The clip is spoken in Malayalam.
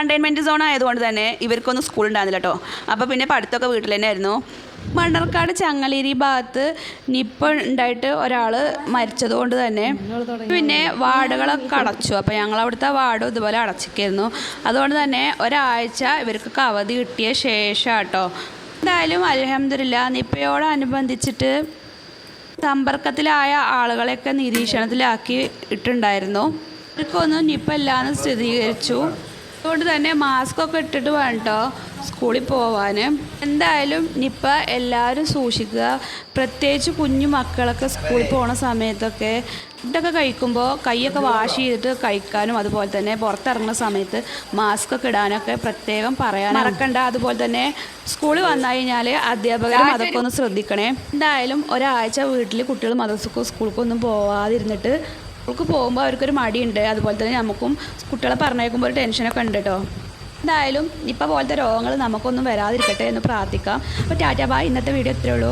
കണ്ടെയ്ൻമെന്റ് സോൺ ആയതുകൊണ്ട് തന്നെ ഇവർക്കൊന്നും സ്കൂൾ ഉണ്ടായിരുന്നില്ല കേട്ടോ അപ്പോൾ പിന്നെ പഠിത്തമൊക്കെ വീട്ടിൽ തന്നെ ആയിരുന്നു. മണ്ണർക്കാട് ചങ്ങലേരി ഭാഗത്ത് നിപ്പ ഉണ്ടായിട്ട് ഒരാൾ മരിച്ചത് കൊണ്ട് തന്നെ പിന്നെ വാർഡുകളൊക്കെ അടച്ചു. അപ്പോൾ ഞങ്ങൾ അവിടുത്തെ വാർഡ് ഇതുപോലെ അടച്ചിരിക്കുന്നു. അതുകൊണ്ട് തന്നെ ഒരാഴ്ച ഇവർക്കൊക്കെ അവധി കിട്ടിയ ശേഷം കേട്ടോ എന്തായാലും അലഹമില്ല നിപ്പയോടനുബന്ധിച്ചിട്ട് സമ്പർക്കത്തിലായ ആളുകളെയൊക്കെ നിരീക്ഷണത്തിലാക്കി ഇട്ടുണ്ടായിരുന്നു. ഇവർക്കൊന്നും നിപ്പ ഇല്ലാന്ന് സ്ഥിരീകരിച്ചു. അതുകൊണ്ട് തന്നെ മാസ്ക് ഒക്കെ ഇട്ടിട്ട് വേണം കേട്ടോ സ്കൂളിൽ പോവാൻ എന്തായാലും നിപ്പ എല്ലാവരും സൂക്ഷിക്കുക. പ്രത്യേകിച്ച് കുഞ്ഞു മക്കളൊക്കെ സ്കൂളിൽ പോണ സമയത്തൊക്കെ ഫുഡൊക്കെ കഴിക്കുമ്പോൾ കൈയൊക്കെ വാഷ് ചെയ്തിട്ട് കഴിക്കാനും അതുപോലെ തന്നെ പുറത്തിറങ്ങുന്ന സമയത്ത് മാസ്ക് ഒക്കെ ഇടാനൊക്കെ പ്രത്യേകം പറയാൻ മറക്കണ്ട. അതുപോലെ തന്നെ സ്കൂളിൽ വന്നു കഴിഞ്ഞാൽ അധ്യാപകരും അതൊക്കെ ഒന്ന് ശ്രദ്ധിക്കണേ. എന്തായാലും ഒരാഴ്ച വീട്ടിൽ കുട്ടികൾ മദ്രസക്കോ സ്കൂൾക്കൊന്നും പോവാതിരുന്നിട്ട് സ്കൂൾക്ക് പോകുമ്പോൾ അവർക്കൊരു മടിയുണ്ട്. അതുപോലെ തന്നെ നമുക്കും കുട്ടികളെ പറഞ്ഞേക്കുമ്പോൾ ഒരു ടെൻഷനൊക്കെ ഉണ്ട് കേട്ടോ എന്തായാലും ഇപ്പോൾ പോലത്തെ രോഗങ്ങൾ നമുക്കൊന്നും വരാതിരിക്കട്ടെ എന്ന് പ്രാർത്ഥിക്കാം. അപ്പോൾ ടാറ്റാ ബായ് ഇന്നത്തെ വീഡിയോ ഇത്രയേ ഉള്ളൂ.